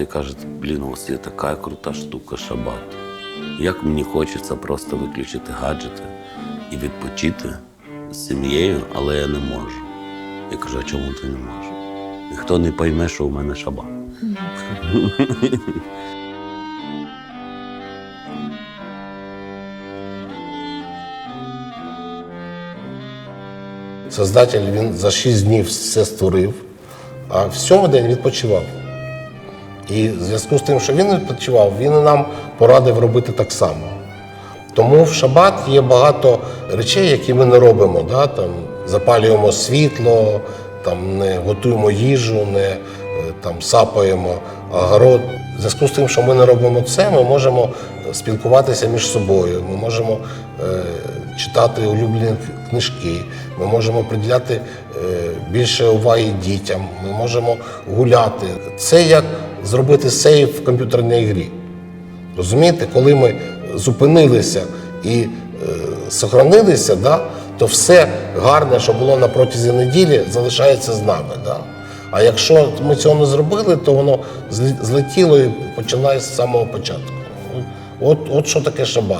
і кажуть, блін, у вас є така крута штука шабат. Як мені хочеться просто виключити гаджети і відпочити з сім'єю, але я не можу. Я кажу, а чому ти не можеш? Ніхто не пойме, що у мене шабат. Создатель він за 6 днів все створив, а в день відпочивав. І в зв'язку з тим, що він відпочивав, він нам порадив робити так само. Тому в шабат є багато речей, які ми не робимо. Да? Там, запалюємо світло, там, не готуємо їжу, не е, там, сапаємо огород. В зв'язку з тим, що ми не робимо це, ми можемо спілкуватися між собою, ми можемо е, читати улюблені книжки, ми можемо приділяти е, більше уваги дітям, ми можемо гуляти. Це як зробити сейф в комп'ютерній грі. Розумієте, коли ми зупинилися і е, сохранилися, да, то все гарне, що було на протязі неділі, залишається з нами. Да. А якщо ми цього не зробили, то воно злетіло і починає з самого початку. От, от що таке шабат.